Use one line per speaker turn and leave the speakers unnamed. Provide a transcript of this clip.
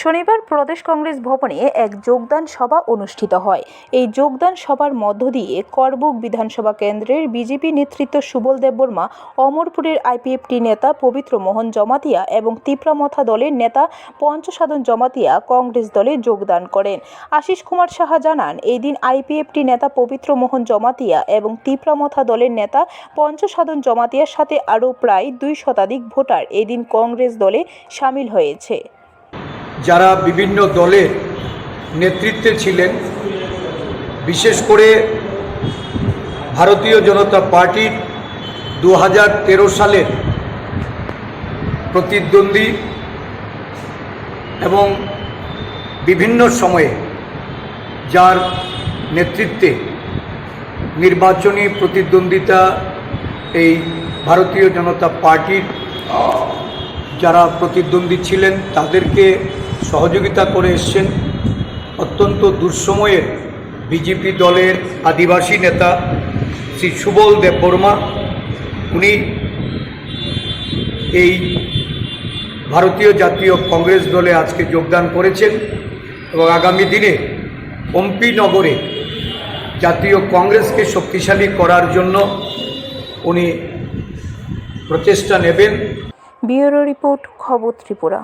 শনিবার প্রদেশ কংগ্রেস ভবনে এক যোগদান সভা অনুষ্ঠিত হয়। এই যোগদান সভার মধ্য দিয়ে করবুক বিধানসভা কেন্দ্রের বিজেপি নেতৃত্ব সুবল দেববর্মা অমরপুরের আইপিএফটি নেতা পবিত্র মোহন জমাতিয়া এবং তিপ্রামথা দলের নেতা পঞ্চসাধন জমাতিয়া কংগ্রেস দলে যোগদান করেন। আশিস কুমার সাহা জানান এই দিন আইপিএফটি নেতা পবিত্র মোহন জমাতিয়া এবং তিপ্রামথা দলের নেতা পঞ্চসাধন জমাতিয়ার সাথে আরও প্রায় দুই শতাধিক ভোটার এদিন কংগ্রেস দলে সামিল হয়েছে।
যারা বিভিন্ন দলের নেতৃত্বে ছিলেন, বিশেষ করে ভারতীয় জনতা পার্টির দু হাজার তেরো সালের প্রতিদ্বন্দ্বী এবং বিভিন্ন সময়ে যার নেতৃত্বে নির্বাচনী প্রতিদ্বন্দ্বিতা এই ভারতীয় জনতা পার্টির যারা প্রতিদ্বন্দ্বী ছিলেন, তাদেরকে সহযোগিতা করে এসছেন অত্যন্ত দুঃসময়ের বিজেপি দলের আদিবাসী নেতা শ্রী সুবল দেববর্মা। উনি এই ভারতীয় জাতীয় কংগ্রেস দলে আজকে যোগদান করেছেন এবং আগামী দিনে পম্পি নগরে জাতীয় কংগ্রেসকে শক্তিশালী করার জন্য উনি প্রচেষ্টা নেবেন।
ব্যুরো রিপোর্ট, খবর ত্রিপুরা।